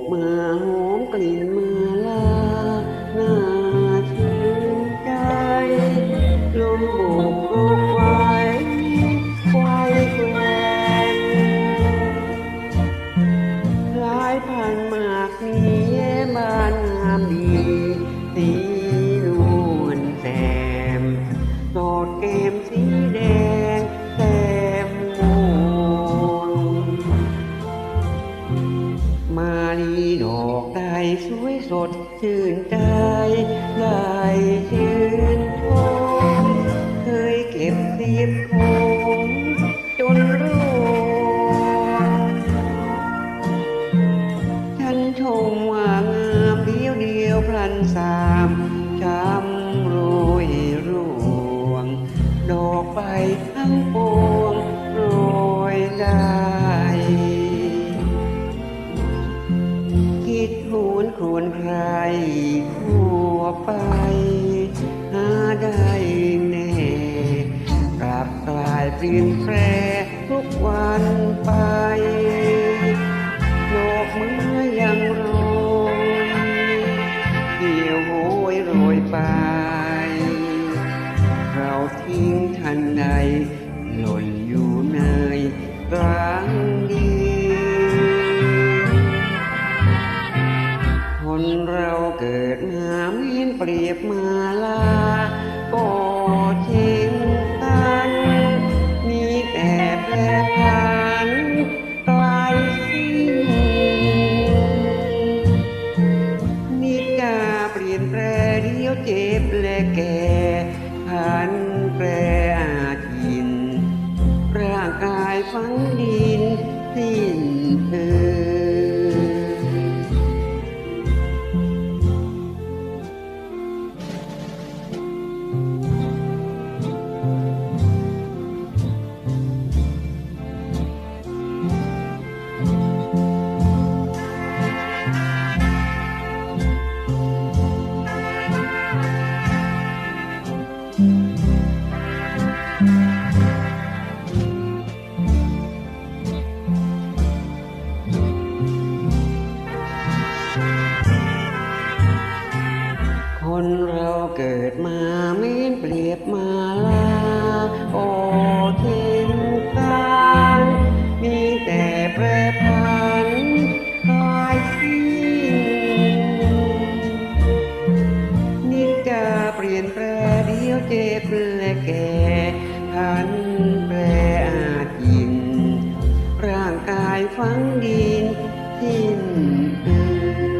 ยโบกมาหอมกลิ่นมา มาลีดอกได้สวยสดชื่นใจได้ชื่น ใครทั่วไปหาได้แน่กลับกลายเปลี่ยนแปรทุกวันไปโลกเมื่อยังโรยเกี่ยวโหยโรยไป เราทิ้งทันใดหล่น รียบมาลาก็เช่นกัน มีแต่แปรผันกลายสิ้นนิจาเปลี่ยนแปรเดียวเจ็บและแก่ผันแปร เก็บและแก่พันแปรอาจยิน ร่างกายฟังดินทิ้นเอ่ย